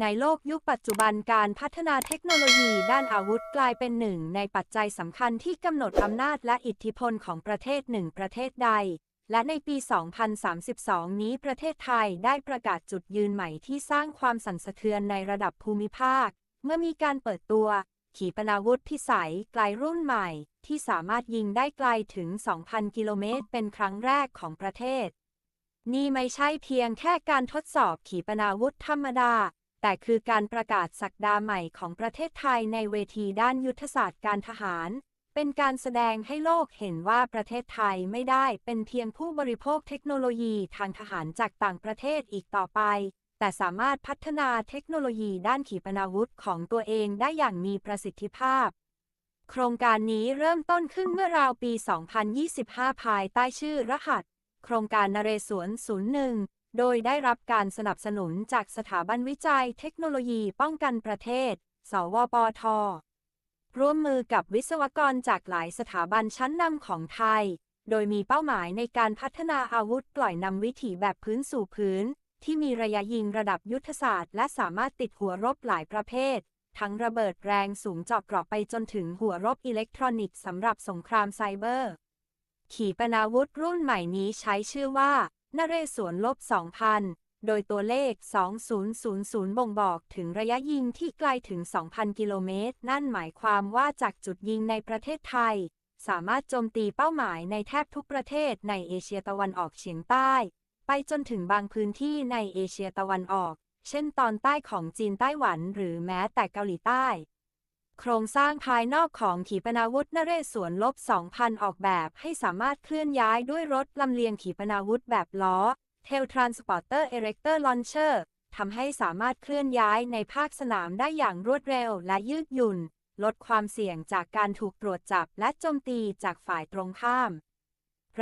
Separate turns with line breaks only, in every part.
ในโลกยุคปัจจุบันการพัฒนาเทคโนโลยีด้านอาวุธกลายเป็นหนึ่งในปัจจัยสำคัญที่กำหนดอำนาจและอิทธิพลของประเทศหนึ่งประเทศใด และในปี 2032 นี้ประเทศไทยได้ประกาศจุดยืนใหม่ที่สร้างความสั่นสะเทือนในระดับภูมิภาค เมื่อมีการเปิดตัว ขีปนาวุธพิสัยไกลรุ่นใหม่ ที่สามารถยิงได้ไกลถึง 2,000 กิโลเมตร เป็นครั้งแรกของประเทศนี่ไม่ใช่เพียงแค่การทดสอบขีปนาวุธธรรมดา แต่คือการประกาศศักดาใหม่ของประเทศไทยในเวทีด้านยุทธศาสตร์การทหาร เป็นการแสดงให้โลกเห็นว่าประเทศไทยไม่ได้เป็นเพียงผู้บริโภคเทคโนโลยีทางทหารจากต่างประเทศอีกต่อไป แต่สามารถพัฒนาเทคโนโลยีด้านขีปนาวุธของตัวเองได้อย่างมีประสิทธิภาพโครงการนี้เริ่มต้นขึ้นเมื่อราวปี 2025 ภายใต้ชื่อรหัส โครงการนเรศวร01 โดยได้รับการสนับสนุนจากสถาบันวิจัยเทคโนโลยีป้องกันประเทศ สวปท ร่วมมือกับวิศวกรจากหลายสถาบันชั้นนำของไทย โดยมีเป้าหมายในการพัฒนาอาวุธปล่อยนำวิถีแบบพื้นสู่พื้น ที่มีระยะยิงระดับยุทธศาสตร์ และสามารถติดหัวรบหลายประเภท ทั้งระเบิดแรงสูงเจาะกราะไปจนถึงหัวรบอิเล็กทรอนิกส์สำหรับสงครามไซเบอร์ ขีปนาวุธรุ่นใหม่นี้ใช้ชื่อว่า นเรศวรลบ 2,000 โดยตัวเลข 2000 บ่งบอกถึงระยะยิงที่ไกลถึง 2,000 กิโลเมตร นั่นหมายความว่าจากจุดยิงในประเทศไทย สามารถโจมตีเป้าหมายในแทบทุกประเทศในเอเชียตะวันออกเฉียงใต้ ไปจนถึงบางพื้นที่ในเอเชียตะวันออก เช่นตอนใต้ของจีนไต้หวันหรือแม้แต่เกาหลีใต้ โครงสร้างภายนอกของขีปนาวุธนเรศวรลบ 2,000 ออกแบบให้สามารถเคลื่อนย้ายด้วยรถลำเลียงขีปนาวุธแบบล้อ Tail Transporter Erector Launcher ทำให้สามารถเคลื่อนย้ายในภาคสนามได้อย่างรวดเร็วและยืดหยุ่น ลดความเสี่ยงจากการถูกตรวจจับและโจมตีจากฝ่ายตรงข้าม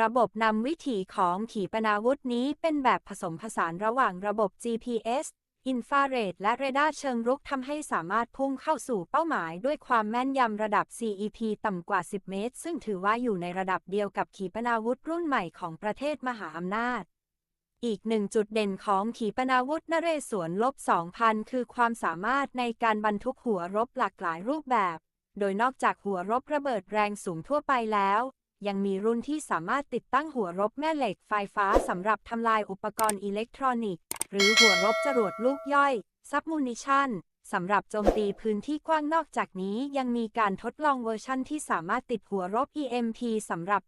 ระบบนำวิถีของขีปนาวุธนี้เป็นแบบผสมผสานระหว่างระบบ GPS อินฟราเรดและเรดาร์เชิงรุกทำให้สามารถพุ่งเข้าสู่เป้าหมายด้วยความแม่นยำระดับ CEP ต่ำกว่า 10 เมตร ซึ่งถือว่าอยู่ในระดับเดียวกับขีปนาวุธรุ่นใหม่ของประเทศมหาอำนาจ อีกหนึ่งจุดเด่นของขีปนาวุธนเรศวรลบ 2,000 คือความสามารถในการบรรทุกหัวรบหลากหลายรูปแบบ โดยนอกจากหัวรบระเบิดแรงสูงทั่วไปแล้ว ยังมีรุ่นที่สามารถติดตั้งหัวรบแม่เหล็กไฟฟ้าสำหรับทำลายอุปกรณ์อิเล็กทรอนิกส์ หรือหัวรบจรวดลูกย่อยซับมูนิชันสำหรับโจมตีพื้นที่กว้างนอกจากนี้ยังมีการทดลองเวอร์ชันที่สามารถติดหัวรบ EMP สำหรับ